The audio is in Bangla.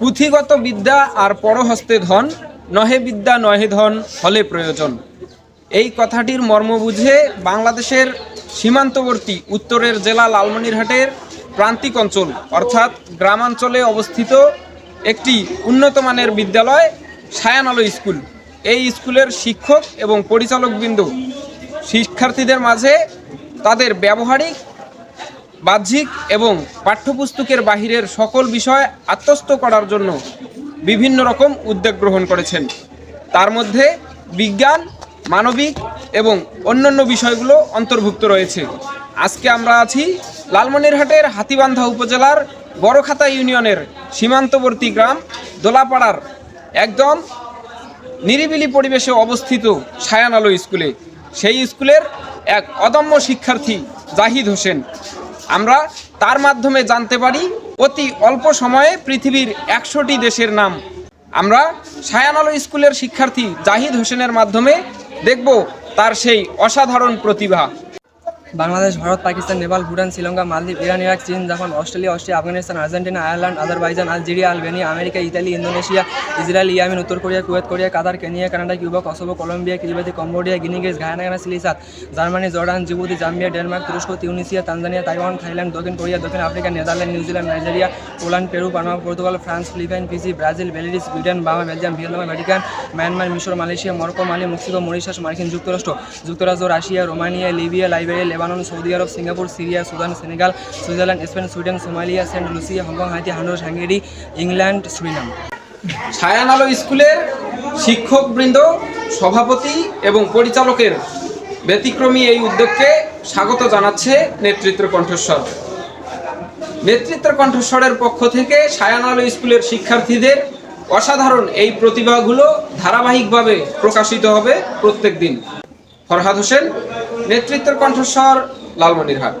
পুঁথিগত বিদ্যা আর পরহস্তে ধন, নহে বিদ্যা নহে ধন হলে প্রয়োজন। এই কথাটির মর্ম বুঝে বাংলাদেশের সীমান্তবর্তী উত্তরের জেলা লালমনিরহাটের প্রান্তিক অঞ্চল, অর্থাৎ গ্রামাঞ্চলে অবস্থিত একটি উন্নত মানের বিদ্যালয়, সায়ানালো স্কুল। এই স্কুলের শিক্ষক এবং পরিচালকবৃন্দ শিক্ষার্থীদের মাঝে তাদের ব্যবহারিক বাহ্যিক এবং পাঠ্যপুস্তকের বাহিরের সকল বিষয় আত্মস্থ করার জন্য বিভিন্ন রকম উদ্যোগ গ্রহণ করেছেন। তার মধ্যে বিজ্ঞান, মানবিক এবং অন্যান্য বিষয়গুলো অন্তর্ভুক্ত রয়েছে। আজকে আমরা আছি লালমনিরহাটের হাতিবান্ধা উপজেলার বড়খাতা ইউনিয়নের সীমান্তবর্তী গ্রাম দোলাপাড়ার একদম নিরিবিলি পরিবেশে অবস্থিত সায়ান আলো স্কুলে। সেই স্কুলের এক অদম্য শিক্ষার্থী জাহিদ হোসেন। আমরা তার মাধ্যমে জানতে পারি, অতি অল্প সময়ে পৃথিবীর একশোটি দেশের নাম। আমরা সায়ান আলো স্কুলের শিক্ষার্থী জাহিদ হোসেনের মাধ্যমে দেখব তার সেই অসাধারণ প্রতিভা। বাংলাদেশ, ভারত, পাকিস্তান, নেপাল, ভুটান, শ্রীলঙ্কা, মালদ্বীপ, ইরান, ইরাক, চীন, Japan, Australia, Austria, Afghanistan, Argentina, Ireland, Azerbaijan, Algeria, Albania, America, Italy, Indonesia, Israel, Yemen, উত্তর Korea, Kuwait, Korea, Qatar, Kenya, Canada, Cuba, Kosovo, Colombia Kiribati Cambodia গিনিগেস Guyana Ghana সিলিসাত, Germany, Jordan, Djibouti, Zambia, Denmark, তুরস্ক, তিউনিসিয়া, তানজানিয়া, তাইওয়ান, থাইল্যান্ড, দক্ষিণ কোরিয়া, দক্ষিণ Africa, Netherland, New Zealand, Nigeria, Poland, Peru, Panama, Portugal, France, Philippine, Fiji, Brazil বেলিডিস Sweden, Burma, Belgium, Vietnam Vatican Myanmar, মিশর, Malaysia, Morocco, Mali, Mexico, Mauritius, মার্কিন যুক্তরাষ্ট্র, যুক্তরাজ্য, Russia, Romania, Libya, Liberia Lebanon Saudi Arab Singapore Syria Sudan Senegal Switzerland Spain Sweden Somalia Saint Lucia Hong Kong Haiti হান্ডোস Hungary England Suriname Chhayan Alo স্কুলের শিক্ষকবৃন্দ, সভাপতি এবং পরিচালকের ব্যতিক্রমী এই উদ্যোগকে স্বাগত জানাচ্ছে নেতৃত্ব কণ্ঠস্বর নেতৃত্ব কণ্ঠস্বরের পক্ষ থেকে সায়ান আলো স্কুলের শিক্ষার্থীদের অসাধারণ এই প্রতিভাগুলো ধারাবাহিকভাবে প্রকাশিত হবে প্রত্যেক দিন ফরহাদ হোসেন নেতৃত্বের কণ্ঠস্বর লালমনিরহাট।